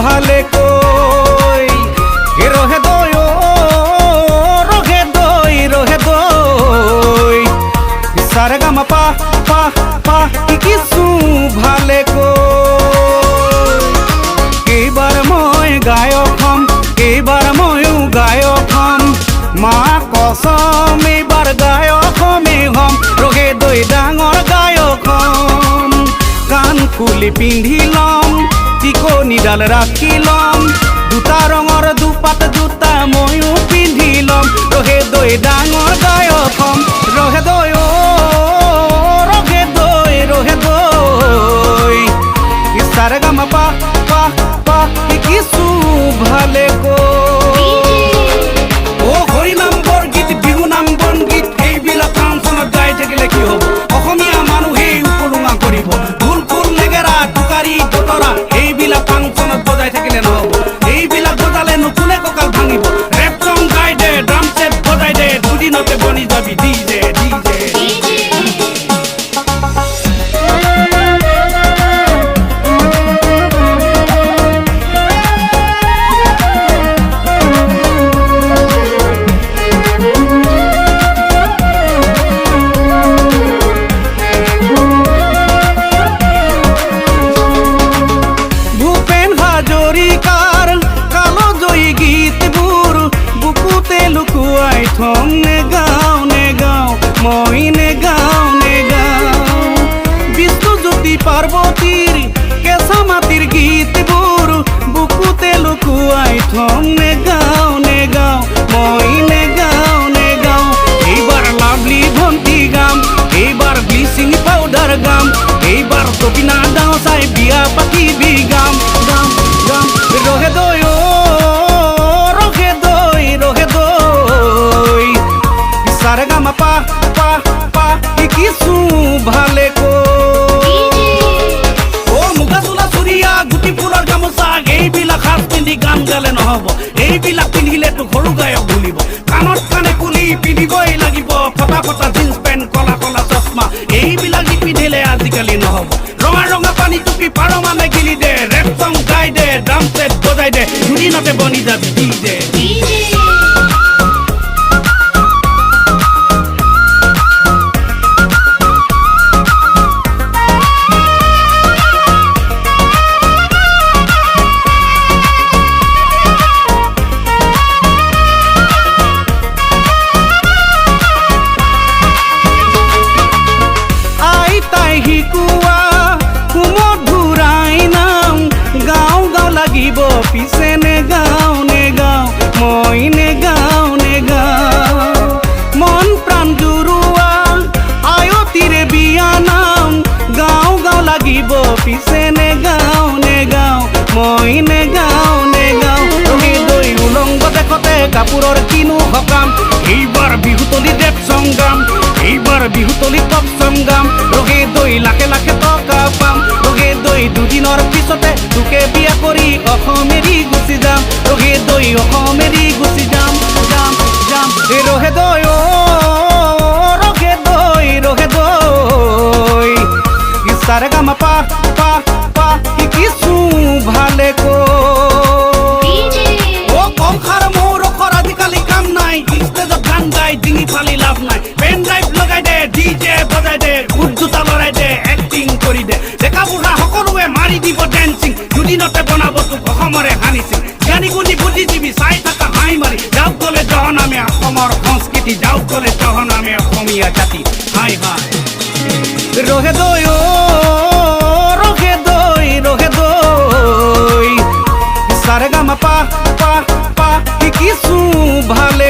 ভালে কই? এ রহে দই, ও রহে দই রহে দই। সারে গামা পা পা পা কিছু ভালে কই? এইবাৰ মই গায়ক হম এইবাৰ ময়ো গায়ক হম। মা কচম এইবাৰ গায়ক হমেই হম ৰহে দৈ ডাঙৰ গায়ক হম। কাণ ফুলি পিন্ধি ল'ম টিকনিডাল ৰাখি ল'ম দুটা ৰঙৰ দুপাত জোতা ময়ো পিন্ধি ল'ম ৰহে দৈ ডাঙৰ গায়ক হম ৰহে দৈ, অ, ৰহে দৈ ৰহে দৈ। সারে গামা পা পা পা কিছু ভালে বনি যাবি D J D J Bhupen হাজৰিকাৰ কালজয়ী গীতবোৰ বুকুতে লুকুৱাই থম নেগাওঁ নেগাওঁ মই নেগাওঁ নেগাওঁ। বিষ্ণুজ্যোতি পাৰ্বতীৰ কেঁচা মাটিৰ গীতবোৰ বুকুতে লুকুৱাই থম নেগাওঁ নেগাওঁ, মই নেগাওঁ নেগাওঁ। এইবাৰ লাভলি ভণ্টি গাম, এইবাৰ ব্লিচিং পাউডাৰ গাম। এইবাৰ তপিনা দাও চাই বিয়া পাতিবি গাম গাম গাম, ৰহে দৈ গুটি ফুলৰ গামোচা, এইবিলাক সাজ পিন্ধি গান গালে নহ'ব। এইবিলাক পিন্ধিলেতো সৰু গায়ক বুলিব। কাণত কাণে কুলি পিন্ধিবই লাগিব। ফটা ফটা জিন্স পেণ্ট, কলা কলা চশমা, এইবিলাক নিপিন্ধিলে আজিকালি নহ'ব। ৰঙা ৰঙা পানী টুপি পাৰ মানে গিলি দে, ৰেপ চং গাই দে, ড্ৰাম ছেট বজাই দে, দুদিনতে বনি যাবি। কাপোৰৰ কিনো সকাম এইবাৰ বিহুতলি দেৱ সংগ্ৰাম এইবাৰ বিহুতলি টপ সংগ্ৰাম ৰহে দৈ লাখে লাখে টকা পাম। ৰহে দৈ দুদিনৰ পিছতে তোকে বিয়া কৰি অসম এৰি গুচি যাম। ৰহে দৈ অসম এৰি গুচি যাম যাম। যাম ৰহে দৈ ৰহে দৈ ৰহে দৈ সারে গামা পা পা পা কিছু ভালে কো ডেন্সিং দুদিনতে বনাব তোক অসমৰে হানিছিল জ্ঞানী গুণী বুদ্ধিজীৱী চাই থাকা হাঁহি মাৰি যাওক গ'লে জহনামে অসমৰ সংস্কৃতি যাওক গ'লে জহনামে অসমীয়া জাতি। হাই হাই। দই, ও, রহে দই রহে দই। সারে গামা পা পা পা কিছু ভালে